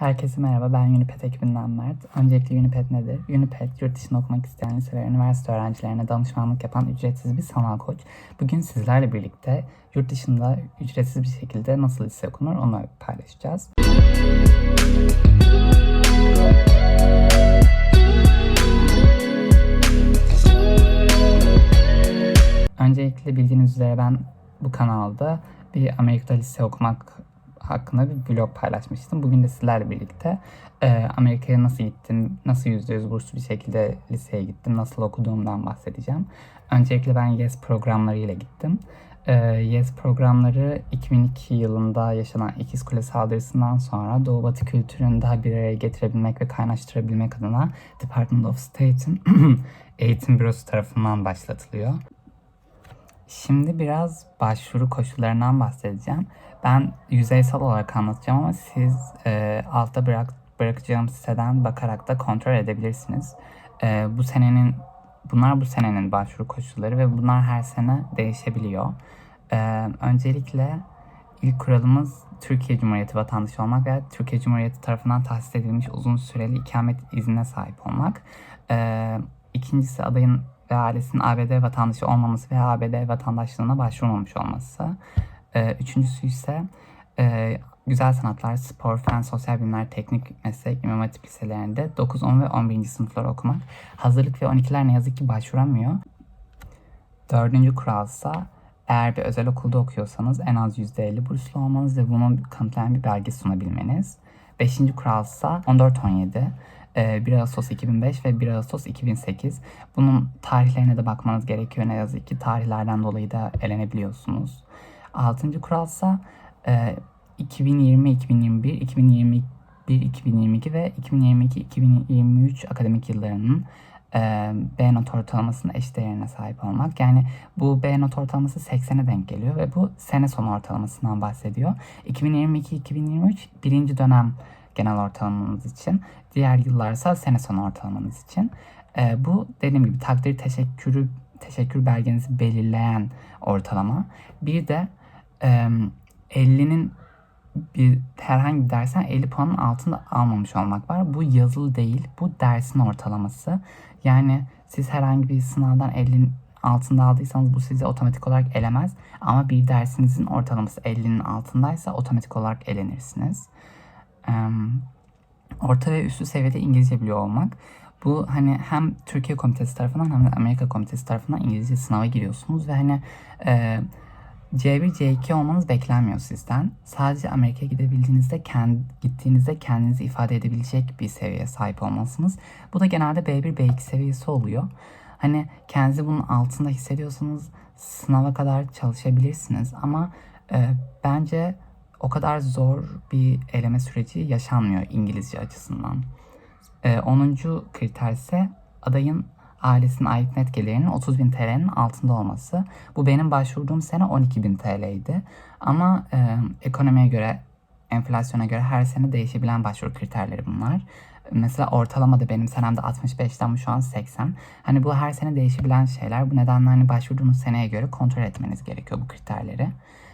Herkese merhaba, ben Uniped ekibinden Mert. Öncelikle Uniped nedir? Uniped, yurt dışında okumak isteyen lise ve üniversite öğrencilerine danışmanlık yapan ücretsiz bir sanal koç. Bugün sizlerle birlikte yurt dışında ücretsiz bir şekilde nasıl lise okunur onu paylaşacağız. Öncelikle bildiğiniz üzere ben bu kanalda bir Amerika'da lise okumak hakkında bir vlog paylaşmıştım. Bugün de sizlerle birlikte e, Amerika'ya nasıl gittim, nasıl %100 burslu bir şekilde liseye gittim, nasıl okuduğumdan bahsedeceğim. Öncelikle ben YES programlarıyla gittim. E, YES programları 2002 yılında yaşanan İkiz Kule saldırısından sonra Doğu Batı kültürünü daha bir araya getirebilmek ve kaynaştırabilmek adına Department of State'in eğitim bürosu tarafından başlatılıyor. Şimdi biraz başvuru koşullarından bahsedeceğim. Ben yüzeysel olarak anlatacağım ama siz e, altta bırak, bırakacağım siteden bakarak da kontrol edebilirsiniz. E, bu senenin bunlar bu senenin başvuru koşulları ve bunlar her sene değişebiliyor. E, öncelikle ilk kuralımız Türkiye Cumhuriyeti vatandaşı olmak ve Türkiye Cumhuriyeti tarafından tahsis edilmiş uzun süreli ikamet iznine sahip olmak. E, ikincisi adayın ve ailesinin ABD vatandaşı olmaması veya ABD vatandaşlığına başvurmamış olması. E, üçüncüsü ise e, güzel sanatlar, spor, fen, sosyal bilimler, teknik meslek, imam hatip liselerinde 9, 10 ve 11. sınıflar okumak. Hazırlık ve 12'ler ne yazık ki başvuramıyor. Dördüncü kuralsa eğer bir özel okulda okuyorsanız en az %50 burslu olmanız ve bunu kanıtlayan bir belge sunabilmeniz. Beşinci kuralsa 14-17. 1 Ağustos 2005 ve 1 Ağustos 2008. Bunun tarihlerine de bakmanız gerekiyor. Ne yazık ki tarihlerden dolayı da elenebiliyorsunuz. Altıncı kuralsa 2020, 2021, 2021, 2022 ve 2022-2023 akademik yıllarının e, B not ortalamasının eşit değerine sahip olmak. Yani bu B not ortalaması 80'e denk geliyor ve bu sene sonu ortalamasından bahsediyor. 2022-2023 birinci dönem genel ortalamanız için. Diğer yıllarsa sene sonu ortalamanız için. E, bu dediğim gibi takdir teşekkürü teşekkür belgenizi belirleyen ortalama. Bir de e, 50'nin bir herhangi bir dersen 50 puanın altında almamış olmak var. Bu yazılı değil. Bu dersin ortalaması. Yani siz herhangi bir sınavdan 50'nin altında aldıysanız bu sizi otomatik olarak elemez. Ama bir dersinizin ortalaması 50'nin altındaysa otomatik olarak elenirsiniz. Orta ve üstü seviyede İngilizce biliyor olmak. Bu hani hem Türkiye Komitesi tarafından hem de Amerika Komitesi tarafından İngilizce sınava giriyorsunuz ve hani e, C1, C2 olmanız beklenmiyor sizden. Sadece Amerika'ya gidebildiğinizde, kend, gittiğinizde kendinizi ifade edebilecek bir seviyeye sahip olmalısınız. Bu da genelde B1, B2 seviyesi oluyor. Hani kendinizi bunun altında hissediyorsanız sınava kadar çalışabilirsiniz ama e, bence o kadar zor bir eleme süreci yaşanmıyor İngilizce açısından. E, 10. kriter ise adayın ailesinin ait net gelirinin 30 bin TL'nin altında olması. Bu benim başvurduğum sene 12 bin TL'ydi. Ama e, ekonomiye göre, enflasyona göre her sene değişebilen başvuru kriterleri bunlar. Mesela ortalama da benim senemde 65'ten bu şu an 80. Hani bu her sene değişebilen şeyler. Bu nedenle hani başvurduğunuz seneye göre kontrol etmeniz gerekiyor bu kriterleri.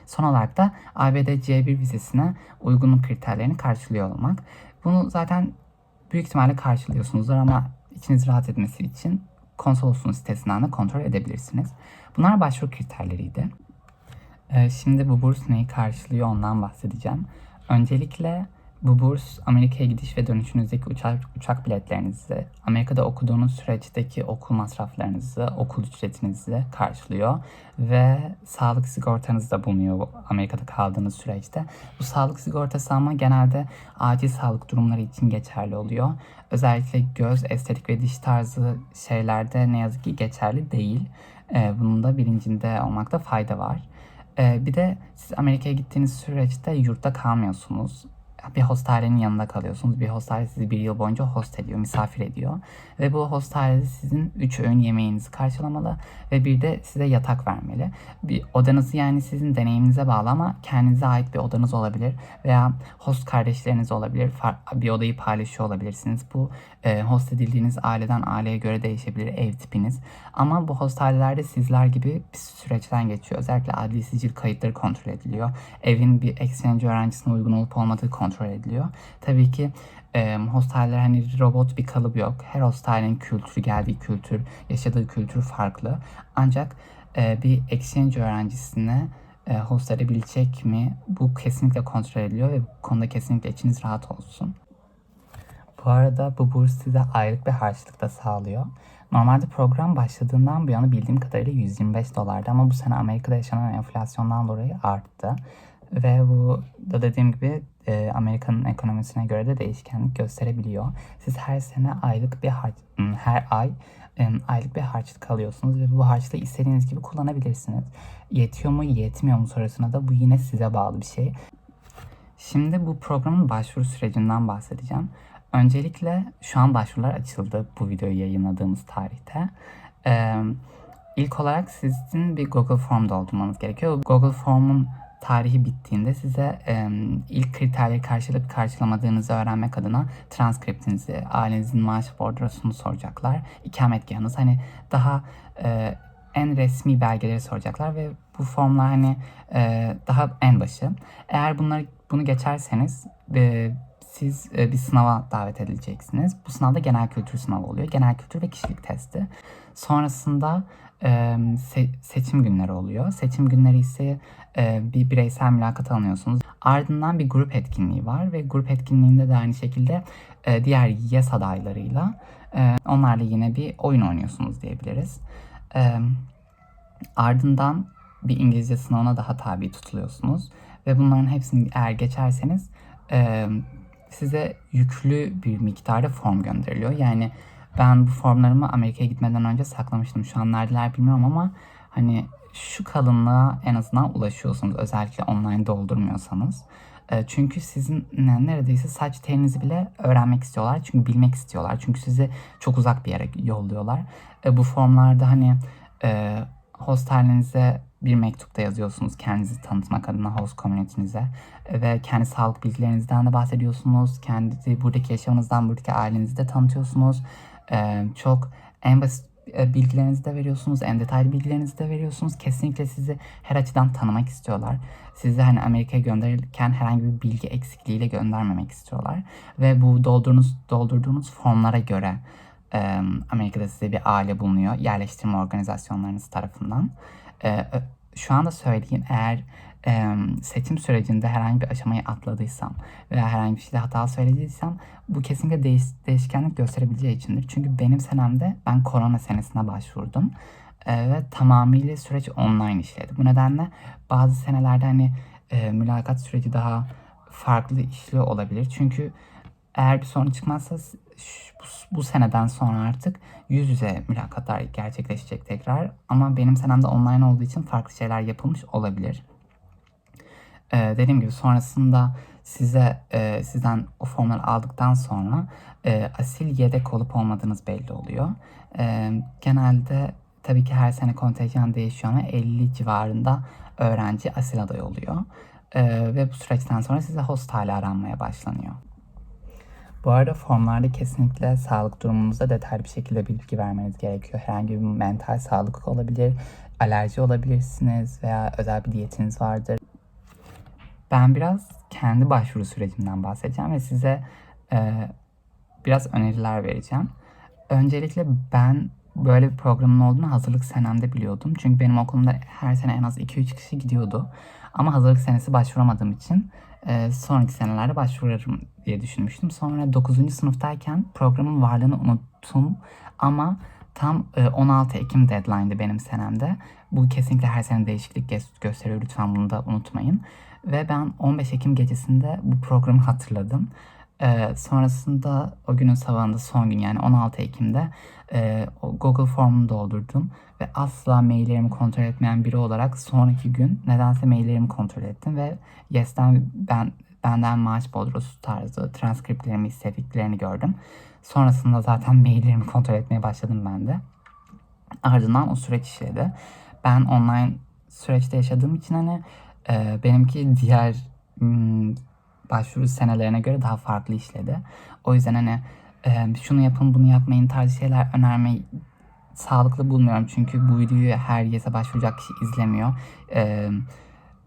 Son olarak da ABD C1 vizesine uygunluk kriterlerini karşılıyor olmak. Bunu zaten büyük ihtimalle karşılıyorsunuzdur ama içiniz rahat etmesi için konsolosluğun sitesinden de kontrol edebilirsiniz. Bunlar başvuru kriterleriydi. Ee, şimdi bu burs neyi karşılıyor ondan bahsedeceğim. Öncelikle bu burs Amerika'ya gidiş ve dönüşünüzdeki uçak, uçak biletlerinizi, Amerika'da okuduğunuz süreçteki okul masraflarınızı, okul ücretinizi karşılıyor ve sağlık sigortanız da bulunuyor Amerika'da kaldığınız süreçte. Bu sağlık sigortası ama genelde acil sağlık durumları için geçerli oluyor. Özellikle göz, estetik ve diş tarzı şeylerde ne yazık ki geçerli değil. Ee, bunun da bilincinde olmakta fayda var. Ee, bir de siz Amerika'ya gittiğiniz süreçte yurtta kalmıyorsunuz bir hostalenin yanında kalıyorsunuz. Bir hostale sizi bir yıl boyunca host ediyor, misafir ediyor. Ve bu hostalede sizin 3 öğün yemeğinizi karşılamalı ve bir de size yatak vermeli. Bir odanızı yani sizin deneyiminize bağlı ama kendinize ait bir odanız olabilir veya host kardeşleriniz olabilir. Bir odayı paylaşıyor olabilirsiniz. Bu e, host edildiğiniz aileden aileye göre değişebilir ev tipiniz. Ama bu hostalelerde sizler gibi bir süreçten geçiyor. Özellikle adli sicil kayıtları kontrol ediliyor. Evin bir exchange öğrencisine uygun olup olmadığı kontrol kontrol ediliyor. Tabii ki e, hosteller hani robot bir kalıbı yok. Her hostelin kültürü, geldiği kültür, yaşadığı kültür farklı. Ancak e, bir exchange öğrencisine e, host edebilecek mi? Bu kesinlikle kontrol ediliyor ve bu konuda kesinlikle içiniz rahat olsun. Bu arada bu burs size aylık bir harçlık da sağlıyor. Normalde program başladığından bu yana bildiğim kadarıyla 125 dolardı ama bu sene Amerika'da yaşanan enflasyondan dolayı arttı. Ve bu da dediğim gibi e, Amerika'nın ekonomisine göre de değişkenlik gösterebiliyor. Siz her sene aylık bir harç, her ay aylık bir harçlık alıyorsunuz ve bu harçlığı istediğiniz gibi kullanabilirsiniz. Yetiyor mu yetmiyor mu sorusuna da bu yine size bağlı bir şey. Şimdi bu programın başvuru sürecinden bahsedeceğim. Öncelikle şu an başvurular açıldı bu videoyu yayınladığımız tarihte. Ee, ilk olarak sizin bir Google Form doldurmanız gerekiyor. Google Form'un tarihi bittiğinde size e, ilk kriterleri karşılayıp karşılamadığınızı öğrenmek adına transkriptinizi, ailenizin maaş bordrosunu soracaklar. İkametgahınız hani daha e, en resmi belgeleri soracaklar ve bu formlar hani e, daha en başı. Eğer bunları bunu geçerseniz e, siz e, bir sınava davet edileceksiniz. Bu sınavda genel kültür sınavı oluyor. Genel kültür ve kişilik testi. Sonrasında e, se- seçim günleri oluyor. Seçim günleri ise e, bir bireysel mülakat alıyorsunuz. Ardından bir grup etkinliği var ve grup etkinliğinde de aynı şekilde e, diğer YES adaylarıyla e, onlarla yine bir oyun oynuyorsunuz diyebiliriz. E, ardından bir İngilizce sınavına daha tabi tutuluyorsunuz ve bunların hepsini eğer geçerseniz e, size yüklü bir miktarda form gönderiliyor. Yani ben bu formlarımı Amerika'ya gitmeden önce saklamıştım. Şu an neredeler bilmiyorum ama hani şu kalınlığa en azından ulaşıyorsunuz. Özellikle online doldurmuyorsanız. E, çünkü sizin neredeyse saç telinizi bile öğrenmek istiyorlar. Çünkü bilmek istiyorlar. Çünkü sizi çok uzak bir yere yolluyorlar. E, bu formlarda hani e, hostelinize bir mektupta yazıyorsunuz kendinizi tanıtmak adına host community'nize ve kendi sağlık bilgilerinizden de bahsediyorsunuz. Kendi buradaki yaşamınızdan, buradaki ailenizi de tanıtıyorsunuz. Çok en basit e, bilgilerinizi de veriyorsunuz, en detaylı bilgilerinizi de veriyorsunuz. Kesinlikle sizi her açıdan tanımak istiyorlar. Sizi hani Amerika'ya gönderirken herhangi bir bilgi eksikliğiyle göndermemek istiyorlar. Ve bu doldurduğunuz, doldurduğunuz formlara göre Amerika'da size bir aile bulunuyor yerleştirme organizasyonlarınız tarafından. Şu anda söyleyeyim eğer e, seçim sürecinde herhangi bir aşamayı atladıysam veya herhangi bir şeyde hata söylediysem bu kesinlikle değiş, değişkenlik gösterebileceği içindir. Çünkü benim senemde ben korona senesine başvurdum e, ve tamamıyla süreç online işledi. Bu nedenle bazı senelerde hani e, mülakat süreci daha farklı işliyor olabilir. Çünkü eğer bir sorun çıkmazsa bu, bu seneden sonra artık yüz yüze mülakatlar gerçekleşecek tekrar. Ama benim senemde online olduğu için farklı şeyler yapılmış olabilir. Ee, dediğim gibi sonrasında size e, sizden o formları aldıktan sonra e, asil yedek olup olmadığınız belli oluyor. E, genelde tabii ki her sene kontenjan değişiyor ama 50 civarında öğrenci asil aday oluyor. E, ve bu süreçten sonra size hostel aranmaya başlanıyor. Bu arada formlarda kesinlikle sağlık durumunuzda detaylı bir şekilde bilgi vermeniz gerekiyor. Herhangi bir mental sağlık olabilir, alerji olabilirsiniz veya özel bir diyetiniz vardır. Ben biraz kendi başvuru sürecimden bahsedeceğim ve size e, biraz öneriler vereceğim. Öncelikle ben böyle bir programın olduğunu hazırlık senemde biliyordum. Çünkü benim okulumda her sene en az 2-3 kişi gidiyordu. Ama hazırlık senesi başvuramadığım için e, sonraki senelerde başvurarım diye düşünmüştüm. Sonra 9. sınıftayken programın varlığını unuttum. Ama tam e, 16 Ekim deadline'dı benim senemde. Bu kesinlikle her sene değişiklik gösteriyor. Lütfen bunu da unutmayın. Ve ben 15 Ekim gecesinde bu programı hatırladım. Ee, sonrasında o günün sabahında son gün yani 16 Ekim'de e, Google Form'u doldurdum ve asla maillerimi kontrol etmeyen biri olarak sonraki gün nedense maillerimi kontrol ettim ve Yes'ten ben benden maaş bodrosu tarzı transkriptlerimi istediklerini gördüm. Sonrasında zaten maillerimi kontrol etmeye başladım ben de. Ardından o süreç işledi. Ben online süreçte yaşadığım için hani e, benimki diğer m, başvuru senelerine göre daha farklı işledi. O yüzden hani e, şunu yapın bunu yapmayın tarzı şeyler önermeyi sağlıklı bulmuyorum. Çünkü bu videoyu her YES'e başvuracak kişi izlemiyor. E,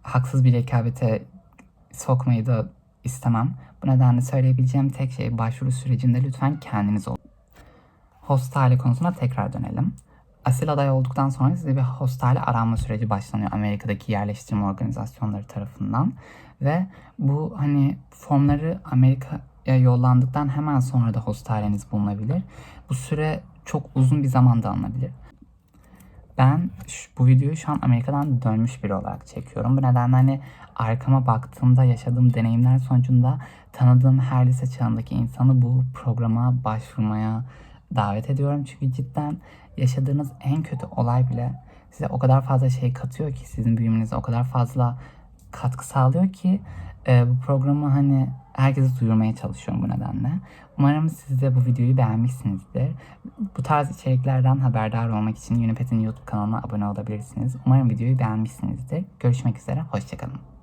haksız bir rekabete sokmayı da istemem. Bu nedenle söyleyebileceğim tek şey başvuru sürecinde lütfen kendiniz olun. Hostile konusuna tekrar dönelim. Asil aday olduktan sonra size bir hostile aranma süreci başlanıyor Amerika'daki yerleştirme organizasyonları tarafından. Ve bu hani formları Amerika'ya yollandıktan hemen sonra da hostileniz bulunabilir. Bu süre çok uzun bir zamanda alınabilir. Ben şu- bu videoyu şu an Amerika'dan dönmüş biri olarak çekiyorum. Bu nedenle hani arkama baktığımda yaşadığım deneyimler sonucunda tanıdığım her lise çağındaki insanı bu programa başvurmaya davet ediyorum. Çünkü cidden yaşadığınız en kötü olay bile size o kadar fazla şey katıyor ki sizin büyümenize o kadar fazla katkı sağlıyor ki e, bu programı hani herkese duyurmaya çalışıyorum bu nedenle. Umarım siz de bu videoyu beğenmişsinizdir. Bu tarz içeriklerden haberdar olmak için Unipet'in YouTube kanalına abone olabilirsiniz. Umarım videoyu beğenmişsinizdir. Görüşmek üzere, hoşçakalın.